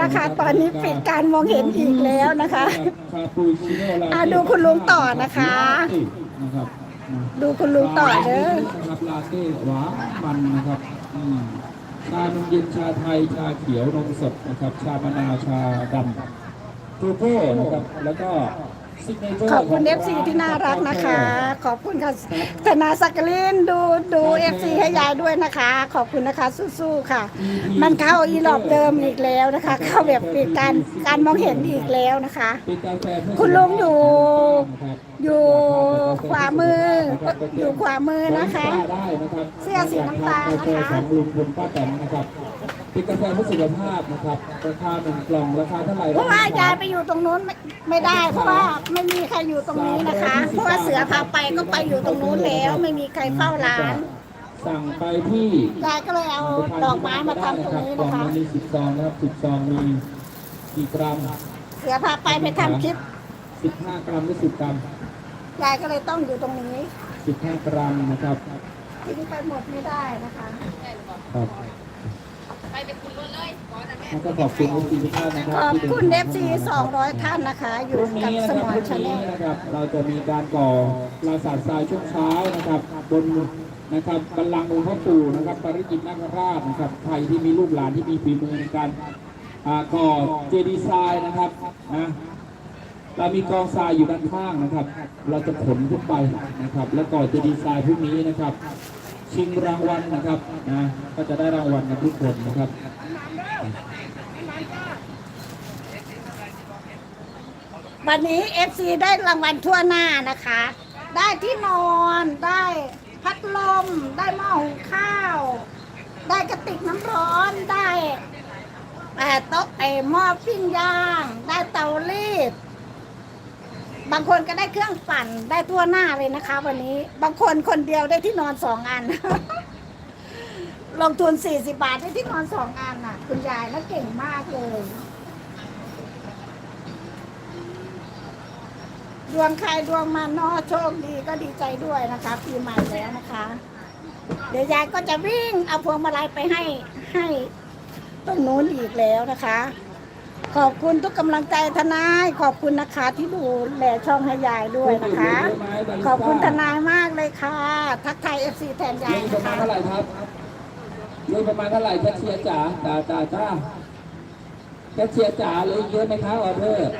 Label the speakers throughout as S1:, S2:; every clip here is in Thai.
S1: นะคะ ตอนนี้ปิดการมองเห็นอีกแล้วนะคะ
S2: อาปูชิโน่ลาเต้
S1: อะดูคุณลุงต่อนะคะ ดูคุณลุงต่อเด้อ
S2: นะครับลาเต้หวานมันนะครับชานมเย็นชาไทยชาเขียวนมสดนะครับ ชามะนาวชาดำโกโก้นะครับแล้วก็
S1: ขอบคุณเอฟซีที่น่ารักนะคะ ขอบคุณค่ะธนาสักกลินดูดูเอฟซีให้ยายด้วยนะคะ ขอบคุณนะคะสู้ๆค่ะ มันเข้าอีหลอบเดิมอีกแล้วนะคะ เข้าแบบปิดการการมองเห็นอีกแล้วนะคะ คุณลุงอยู่อยู่ขวามืออยู่ขวามือนะคะ เสื้อสีน้ำตาลนะคะ
S2: เป็นกาแฟเพื่อสุขภาพนะครับราคาหนึ่งกล่องราคาเท่าไหร่
S1: เพราะว่ายายไปอยู่ตรงนู้นไม่ไม่ได้ เพราะว่าไม่มีใครอยู่ตรงนี้นะคะ เพราะว่าเสือพาไปก็ไปอยู่ตรงนู้นแล้ว ไม่มีใครเฝ้าร้าน
S2: สั่งไปที่
S1: ยายก็เลยเอาดอกไม้มาทำตรงนี้
S2: กล่อ
S1: นะ
S2: ง
S1: คะ
S2: มันมีสิบซองนะครับสิบซองมีกี่กรัม
S1: เสือพาไปไปทำคลิป
S2: สิบห้ากรัมหรือสิบกรัม
S1: ยายก็เลยต้องอยู่ตรงนี้
S2: สิบห้ากรัมนะครับ
S1: ทิ้งไปหมดไม่ได้นะคะ
S2: ครับ แล้วก็ขอบคุณทุกท่านนะครั
S1: ขอบ
S2: ที่ดิน
S1: คุณ
S2: ทาง
S1: เอ
S2: ข้า
S1: ฟซี
S2: มานะค
S1: ส
S2: รั
S1: อบงร้อยท่านนะคะอ
S2: พ
S1: ยู่
S2: รุ่ง
S1: กับ
S2: นี้นะ
S1: ส
S2: ครับ
S1: มอ
S2: พ
S1: น
S2: รุ่ง
S1: ชาแน
S2: นี้
S1: ล
S2: นะครับ เราจะมีการก่อปราสาททรายช่วงเช้านะครับ บนนะครับบัลลังก์องค์พ่อปู่นะครับปริจิตรนาคราชนะครับใครที่มีลูกหลานที่มีฝีมือในการอ่าก่อเจดีย์ทรายนะครับนะ เรามีกองทรายอยู่ด้านข้างนะครับ เราจะขนขึ้นไปนะครับ แล้วก่อเจดีย์ทรายพรุ่งนี้นะครับ ชิงรางวัลนะครับนะก็จะได้รางวัลกันทุกคนนะครับ
S1: วันนี้เอฟซีได้รางวัลทั่วหน้านะคะ ได้ที่นอนได้พัดลม ได้หม้อหุงข้าว ได้กระติกน้ำร้อนได้โต๊ะไอ้หม้อปิ้งย่าง ได้เตารีด บางคนก็ได้เครื่องปั่นได้ทั่วหน้าเลยนะคะ วันนี้บางคนคนเดียวได้ที่นอนสองอัน ลงทุนสี่สิบาทได้ที่นอนสองอันน่ะ คุณยายแล้วเก่งมากเลยดวงใครดวงมันเนอะโชคดีก็ดีใจด้วยนะคะปีใหม่แล้วนะคะ เดี๋ยวยายก็จะวิ่งเอาพวงมาลัยไปให้ให้ตรงนู้นอีกแล้วนะคะ ขอบคุณทุกกำลังใจทนาย ขอบคุณนะคะที่ดูแลช่องให้ยายด้วยนะคะ ขอบคุณทนายมากเลยค่ะ ทักทายเอฟซีแทนยา
S2: เงิ
S1: ย
S2: นประ
S1: นะ
S2: มาณ
S1: คะ
S2: เท่าไหร่ครับเงินประมาณเท่าไหร่แคชเชียร์จ๋าจ๋าจ๋าจ้าแคชเชียร์จ๋าเหลยเยอะไหมคะออเดอร์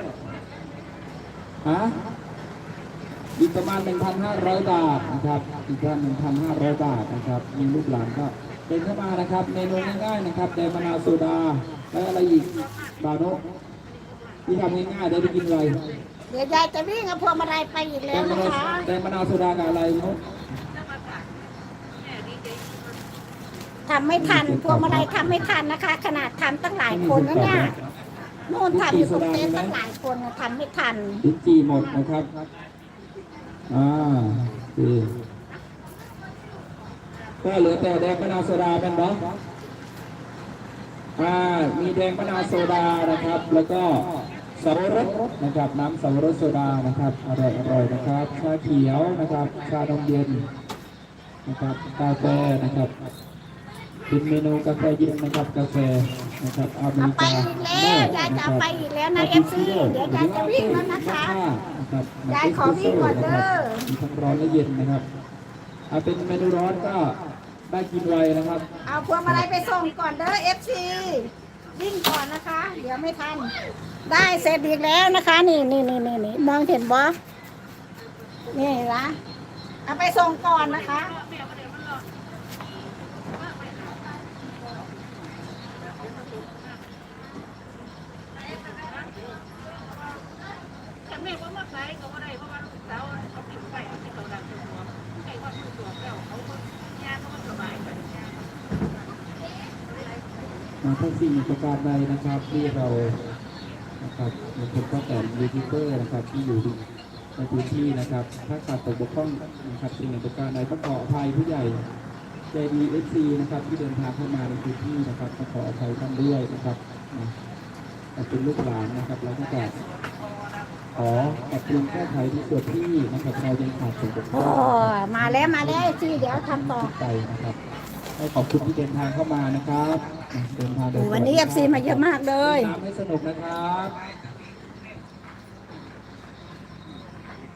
S2: ฮะอีกประมาณ 1,500 บาทนะครับ อีกประมาณ 1,500 บาทนะครับ มีลูกหลานก็ เดินเข้ามานะครับเมนูง่ายๆนะครับแดงมะนาวโซดาแล้วอะไรอีกบาโนะที่ทำง่ายๆได้ไปกินอะไร
S1: เดี๋ยวยายจะวิ่งเอาพวงมาลัยไปอีก
S2: แด
S1: แล้ว
S2: งมะ
S1: นะ
S2: นาว
S1: คะ
S2: แดงมะนาวโซดากับอะไรเนาะ
S1: ทำไม่ทันพวงมาลัยทำไม่ทันนะคะ ขนาดทำตั้งหลายคนนะเนี่ยนู่นทำอยู่ตรงเต็นท์ตั้งหลายคนนะทำไม่ทัน
S2: ลิ้นจี่หมดนะครับอ่าโอเค ก็เหลือแต่แดงมะนาวโซดาเป็นเนาะอ่ามีแดงมะนาวโซดานะครับ แล้วก็สับปะรดนะครับน้ำสับปะรดโซดานะครับอร่อยอร่อยนะครับชาเขียวนะครับชานมเย็นนะครับกาแฟนะครับเป็นเมนูกาแฟเย็นนะครับกาแฟนะครับอเม
S1: เอา
S2: ริ
S1: ไป
S2: กา
S1: อีกแล้วยายจะเอาไปอีกแล้วนะเอฟซีเดี๋ยวยายจะวิ่งแล้วนะคะ
S2: นะครับ
S1: ยายขอวิ่งก่อนเด้อ
S2: มีทั้งร้อนและเย็นนะครับ เอาเป็นเมนูร้อนก็ได้กินไวนะครับ
S1: เอาพวงมาลัยไปส่งก่อนเด้อเอฟซีวิ่งก่อนนะคะ เดี๋ยวไม่ทัน ได้เสร็จอีกแล้วนะคะ นี่นี่นี่นี่นี่มองเห็นบอนี่นะเอาไปส่งก่อนนะคะ
S3: แม่ว่ามาขายก็บ่ได้เพราะว่าลูกสาวเขาติดไปเอาที่เขาดังตัวใกล้ว่าตัวตัวแล้วเขาก็ยาเขาก็สบายไป
S2: มาทั้งสี่ประการใดนะครับที่เรานะครับเป็นคนก็แต่ยูทูบเบอร์นะครับที่อยู่ในพื้นที่นะครับ ถ้าขาดตกบกพร่องนะครับสิ่งประการใดก็ขออภัยผู้ใหญ่ใจดีเอฟซีนะครับที่เดินทางเข้ามาในพื้นที่นะครับก็ขออภัยท่านด้วยนะครับนะแต่เป็นลูกหลานนะครับแล้วก็จะขอปรับปรุงแก้ไขในส่วนที่นะครับเรายังขาดส่วนบกพร่
S1: โอ้
S2: อง
S1: มาแล้วมาแล้วเอฟซีเดี๋ยวทำต่อ
S2: ไปนะครับให้ ขอบคุณที่เดินทางเข้ามานะครับเดินทางโดย
S1: วันนี้ FC มาเยอะมากเลย
S2: น้ำให้สนุกนะครับ